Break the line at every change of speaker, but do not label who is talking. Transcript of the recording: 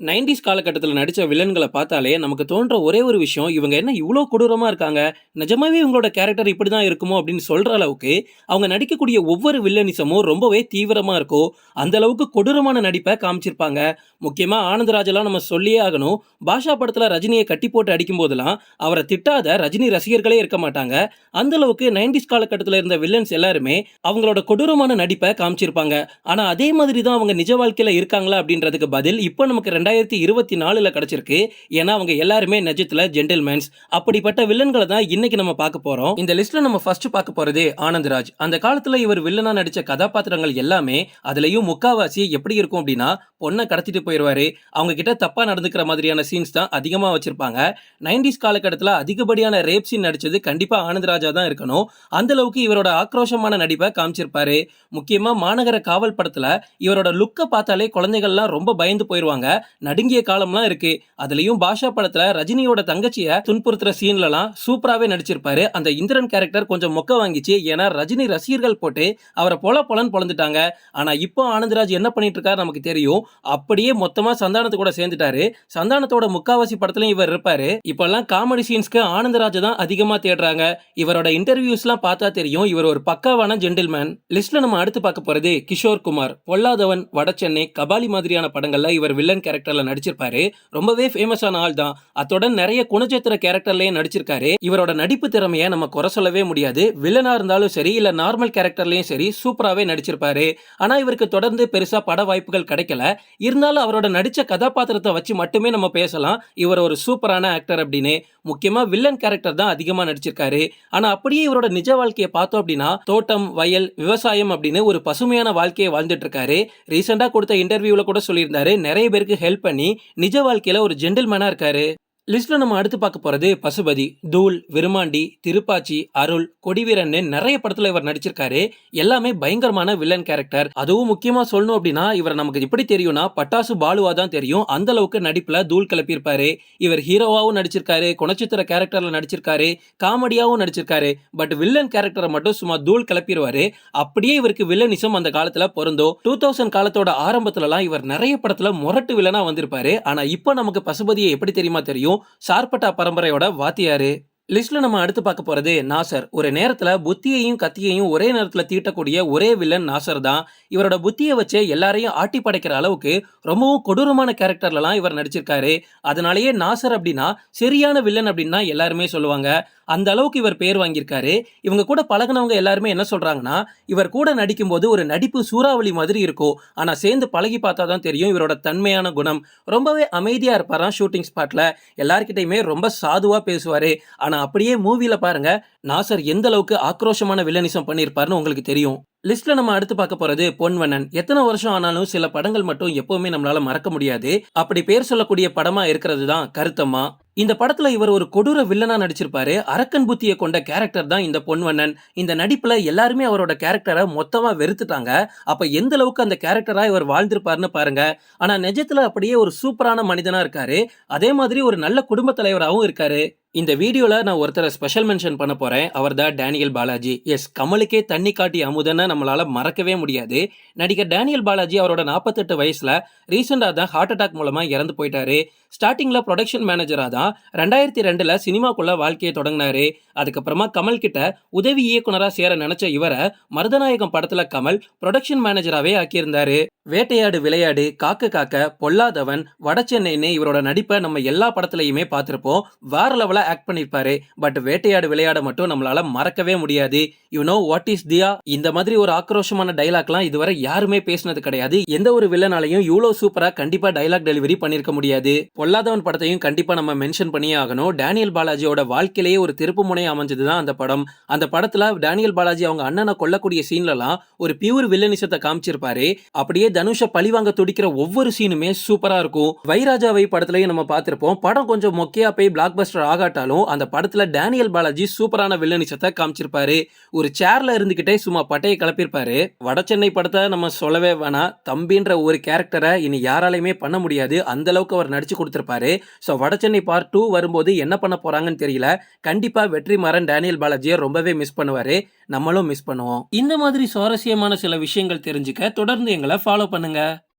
Nineties காலகட்டத்தில் நடித்த வில்லன்களை பார்த்தாலே நமக்கு தோன்ற ஒரே ஒரு விஷயம் இவங்க என்ன இவ்வளோ கொடூரமாக இருக்காங்க? நிஜமாவே இவங்களோட கேரக்டர் இப்படி தான் இருக்குமோ அப்படின்னு சொல்கிற அளவுக்கு அவங்க நடிக்கக்கூடிய ஒவ்வொரு வில்லனிசமும் ரொம்பவே தீவிரமாக இருக்கும் அந்த அளவுக்கு கொடூரமான நடிப்பை காமிச்சிருப்பாங்க. முக்கியமாக ஆனந்தராஜெல்லாம் நம்ம சொல்லியே ஆகணும் பாஷா படத்தில் ரஜினியை கட்டி போட்டு அடிக்கும் போதெல்லாம் அவரை திட்டாத ரஜினி ரசிகர்களே இருக்க மாட்டாங்க. அந்த அளவுக்கு நைன்டிஸ் காலகட்டத்தில் இருந்த வில்லன்ஸ் எல்லாருமே அவங்களோட கொடூரமான நடிப்பை காமிச்சிருப்பாங்க. ஆனால் அதே மாதிரி தான் அவங்க நிஜ வாழ்க்கையில் இருக்காங்களா அப்படின்றதுக்கு பதில் இப்போ நமக்கு ரெண்டு ரெண்டாயிரத்தி இருபத்தி நாலில் கிடச்சிருக்கு. ஏன்னா அவங்க எல்லாருமே நெஜத்தில் ஜென்டில்மேன்ஸ் அப்படிப்பட்ட வில்லன்களை தான் இன்னைக்கு நம்ம பார்க்க போகிறோம் இந்த லிஸ்ட்டில் நம்ம ஃபர்ஸ்ட் பார்க்க போகிறது ஆனந்தராஜ் அந்த காலத்தில் இவர் வில்லனாக நடித்த கதாபாத்திரங்கள் எல்லாமே அதுலேயும் முக்காவாசி எப்படி இருக்கும் அப்படின்னா பொண்ணை கடத்திட்டு போயிடுவாரு அவங்க கிட்ட தப்பாக நடந்துக்கிற மாதிரியான சீன்ஸ் தான் அதிகமாக வச்சிருப்பாங்க. நைன்டிஸ் காலகட்டத்தில் அதிகப்படியான ரேப் சீன் நடிச்சது கண்டிப்பாக ஆனந்தராஜா தான் இருக்கணும். அந்த அளவுக்கு இவரோட ஆக்ரோஷமான நடிப்பை காமிச்சிருப்பாரு. முக்கியமாக மாநகர காவல் படத்தில் இவரோட லுக்கை பார்த்தாலே குழந்தைகள்லாம் ரொம்ப பயந்து போயிடுவாங்க நடுங்கிய காலம்லாம் இருக்கு. அதுலயும் பாஷா படத்துல ரஜினியோட தங்கச்சிய துன்புறுத்துற சீன்லலாம் சூப்பராகவே நடிச்சிருப்பாரு. அந்த இந்திரன் கேரக்டர் கொஞ்சம் மொக்க வாங்கிச்சு. ஏன்னா ரஜினி ரசிகர்கள் போட்டு அவரை பொல பொலன்னு பொழந்துட்டாங்க ஆனா இப்போ ஆனந்தராஜ் என்ன பண்ணிட்டு இருக்காரு நமக்கு தெரியும். அப்படியே மொத்தமா சந்தானத்து கூட சேர்ந்துட்டாரு. சந்தானத்தோட முக்காவாசி படத்துலயும் இவர் இருப்பாரு. இப்பெல்லாம் காமெடி சீன்ஸ்க்கு ஆனந்தராஜ் தான் அதிகமா தேடுறாங்க. இவரோட இன்டர்வியூஸ்லாம் பார்த்தா தெரியும். இவர் ஒரு பக்காவான ஜென்டில்மேன் லிஸ்ட்ல நம்ம அடுத்து பார்க்க போறது கிஷோர் குமார் பொல்லாதவன் வடசென்னை கபாலி மாதிரியான படங்கள்ல இவர் வில்லன் கேரக்டர் கேரக்டர்ல நடிச்சிருப்பாரு. ரொம்பவே ஃபேமஸான ஆள் தான் அத்துடன் நிறைய குணச்சித்திர கேரக்டர்லயே நடிச்சிருக்காரு. இவரோட நடிப்பு திறமையை நம்ம குறை சொல்லவே முடியாது. வில்லனா இருந்தாலும் சரி இல்ல நார்மல் கேரக்டர்லயும் சரி சூப்பராகவே நடிச்சிருப்பாரு. ஆனா இவருக்கு தொடர்ந்து பெருசா பட வாய்ப்புகள் கிடைக்கல. இருந்தாலும் அவரோட நடிச்ச கதாபாத்திரத்தை வச்சு மட்டுமே நம்ம பேசலாம். இவர் ஒரு சூப்பரான ஆக்டர் அப்படின்னு. முக்கியமா வில்லன் கேரக்டர் தான் அதிகமா நடிச்சிருக்காரு. ஆனா அப்படியே இவரோட நிஜ வாழ்க்கையை பார்த்தோம் அப்படின்னா தோட்டம் வயல் விவசாயம் அப்படின்னு ஒரு பசுமையான வாழ்க்கையை வாழ்ந்துட்டு இருக்காரு. ரீசெண்டா கொடுத்த இன்டர்வியூல கூட சொல்லியிருந்தாரு நிறைய பேருக்கு ஹெல்ப் பண்ணி நிஜ வாழ்க்கையில ஒரு ஜென்டில்மேனா இருக்காரு. லிஸ்ட்டில் நம்ம அடுத்து பார்க்க போகிறது பசுபதி தூள் விருமாண்டி திருப்பாச்சி அருள் கொடிவீரன்னு நிறைய படத்தில் இவர் நடிச்சிருக்காரு. எல்லாமே பயங்கரமான வில்லன் கேரக்டர் அதுவும் முக்கியமாக சொல்லணும் அப்படின்னா இவர் நமக்கு எப்படி தெரியும்னா பட்டாசு பாலுவா தான் தெரியும். அந்த அளவுக்கு நடிப்பில் தூள் கிளப்பியிருப்பாரு. இவர் ஹீரோவாகவும் நடிச்சிருக்காரு குணச்சித்திர கேரக்டரில் நடிச்சிருக்காரு காமெடியாகவும் நடிச்சிருக்காரு. பட் வில்லன் கேரக்டரை மட்டும் சும்மா தூள் கிளப்பிடுவாரு அப்படியே இவருக்கு வில்லனிசம் அந்த காலத்தில் பொருந்தும் டூ தௌசண்ட் காலத்தோட ஆரம்பத்துலலாம் இவர் நிறைய படத்தில் முரட்டு வில்லனாக வந்திருப்பாரு. ஆனால் இப்போ நமக்கு பசுபதியை எப்படி தெரியுமா தெரியும்? சார்பட்டா பரம்பரையோட வாத்தியாரு? லிஸ்ட்ல நம்ம அடுத்து பார்க்க போறது நாசர். ஒரு நேரத்துல புத்தியையும் கத்தியையும் ஒரே நேரத்துல தீட்டக்கூடிய ஒரே வில்லன் நாசர் தான். இவரோட புத்தியை வச்சு எல்லாரையும் ஆட்டி படைக்கிற அளவுக்கு ரொம்பவும் கொடூரமான கேரக்டர்லலாம் இவர் நடிச்சிருக்காரு. அதனாலேயே நாசர் அப்படின்னா சரியான வில்லன் அப்படின்னு தான் எல்லாருமே சொல்லுவாங்க. அந்த அளவுக்கு இவர் பேர் வாங்கியிருக்காரு. இவங்க கூட பழகினவங்க எல்லாருமே என்ன சொல்றாங்கன்னா இவர் கூட நடிக்கும்போது ஒரு நடிப்பு சூறாவளி மாதிரி இருக்கும். ஆனா சேர்ந்து பழகி பார்த்தா தான் தெரியும் இவரோட தன்மையான குணம். ரொம்பவே அமைதியா இருப்பாராம் ஷூட்டிங் ஸ்பாட்ல எல்லார்கிட்டையுமே ரொம்ப சாதுவா பேசுவாரு. ஆனா அப்படியே மூவியில பாருங்க. நாசர் எந்த அளவுக்கு ஆக்ரோஷமான வில்லனிசம் பண்ணியிருப்பாருன்னு உங்களுக்கு தெரியும். லிஸ்ட்ல நம்ம அடுத்து பார்க்க போறது பொன்வண்ணன். எத்தனை வருஷம் ஆனாலும் சில படங்கள் மட்டும் எப்பவுமே நம்மளால மறக்க முடியாது. அப்படி பேர் சொல்லக்கூடிய படமா இருக்கிறது தான் கருத்தம்மா. இந்த படத்துல இவர் ஒரு கொடூர வில்லனா நடிச்சிருப்பாரு. அரக்கன் புத்தியை கொண்ட கேரக்டர் தான் இந்த பொன்வண்ணன். இந்த நடிப்புல எல்லாருமே அவரோட கேரக்டரை மொத்தமா வெறுத்துட்டாங்க. அப்ப எந்த அளவுக்கு அந்த கேரக்டரா இவர் வாழ்ந்திருப்பாருன்னு பாருங்க. ஆனா நிஜத்துல அப்படியே ஒரு சூப்பரான மனிதனா இருக்காரு. அதே மாதிரி ஒரு நல்ல குடும்ப தலைவராகவும் இருக்காரு. இந்த வீடியோவில் நான் ஒருத்தரை ஸ்பெஷல் மென்ஷன் பண்ண போகிறேன் அவர் தான் டேனியல் பாலாஜி. எஸ் கமலுக்கே தண்ணி காட்டி அமுதன்னு நம்மளால் மறக்கவே முடியாது. நடிகர் டேனியல் பாலாஜி அவரோட நாற்பத்தெட்டு வயசில் ரீசெண்டாக தான் ஹார்ட் அட்டாக் மூலமாக இறந்து போயிட்டாரு. ஸ்டார்டிங்கில் ப்ரொடக்ஷன் மேனேஜராக தான். ரெண்டாயிரத்தி ரெண்டில் சினிமாக்குள்ள வாழ்க்கையை தொடங்கினாரு. அதுக்கப்புறமா கமல் கிட்ட உதவி இயக்குனராக சேர நினைச்ச இவரை மருதநாயகம் படத்தில் கமல் ப்ரொடக்ஷன் மேனேஜராகவே ஆக்கியிருந்தாரு. வேட்டையாடு விளையாடு காக்க காக்க பொல்லாதவன் வட சென்னைன்னு இவரோட நடிப்பை நம்ம எல்லா படத்துலையுமே பார்த்துருப்போம். வேற லெவலாக ஆக்ட் பண்ணியிருப்பாரு. பட் வேட்டையாடு விளையாட மட்டும் நம்மளால மறக்கவே முடியாது. யூ நோ வாட் இஸ் தியா இந்த மாதிரி ஒரு ஆக்ரோஷமான டைலாக்லாம் இதுவரை யாருமே பேசினது கிடையாது. எந்த ஒரு வில்லனாலையும் இவ்வளோ சூப்பராக கண்டிப்பாக டைலாக் டெலிவரி பண்ணியிருக்க முடியாது. பொல்லாதவன் படத்தையும் கண்டிப்பாக நம்ம மென்ஷன் பண்ணியே ஆகணும். டேனியல் பாலாஜியோட வாழ்க்கையிலேயே ஒரு திருப்பு முனையை அமைஞ்சது தான் அந்த படம். அந்த படத்தில் டேனியல் பாலாஜி அவங்க அண்ணனை கொல்லக்கூடிய சீன்லலாம் ஒரு பியூர் வில்லனிசத்தை காமிச்சிருப்பாரு. அப்படியே தனுஷை பழிவாங்க துடிக்கிற ஒவ்வொரு சீனுமே சூப்பரா இருக்கும். வைராஜாவை படத்துலயும் நம்ம பார்த்திருப்போம். படம் கொஞ்சம் மொக்கையா போய் பிளாக் பஸ்டர் ஆகாட்டாலும் அந்த படத்துல டேனியல் பாலாஜி சூப்பரான வில்லனிசத்தை காமிச்சிருப்பாரு. ஒரு சேர்ல இருந்துகிட்டே சும்மா பட்டையை கிளப்பியிருப்பாரு. வட சென்னை படத்தை நம்ம சொல்லவே வேணாம் தம்பின்ற ஒரு கேரக்டரை இனி யாராலையுமே பண்ண முடியாது. அந்த அளவுக்கு அவர் நடிச்சு கொடுத்திருப்பாரு. ஸோ வட சென்னை பார்ட் டூ வரும்போது என்ன பண்ண போறாங்கன்னு தெரியல. கண்டிப்பா வெற்றி மரன் டேனியல் பாலாஜியை ரொம்பவே மிஸ் பண்ணுவாரு. நம்மளும் மிஸ் பண்ணுவோம். இந்த மாதிரி சுவாரஸ்யமான சில விஷயங்கள் தெரிஞ்சுக்க தொடர்ந்து எங்களை ஃபாலோ பண்ணுங்க.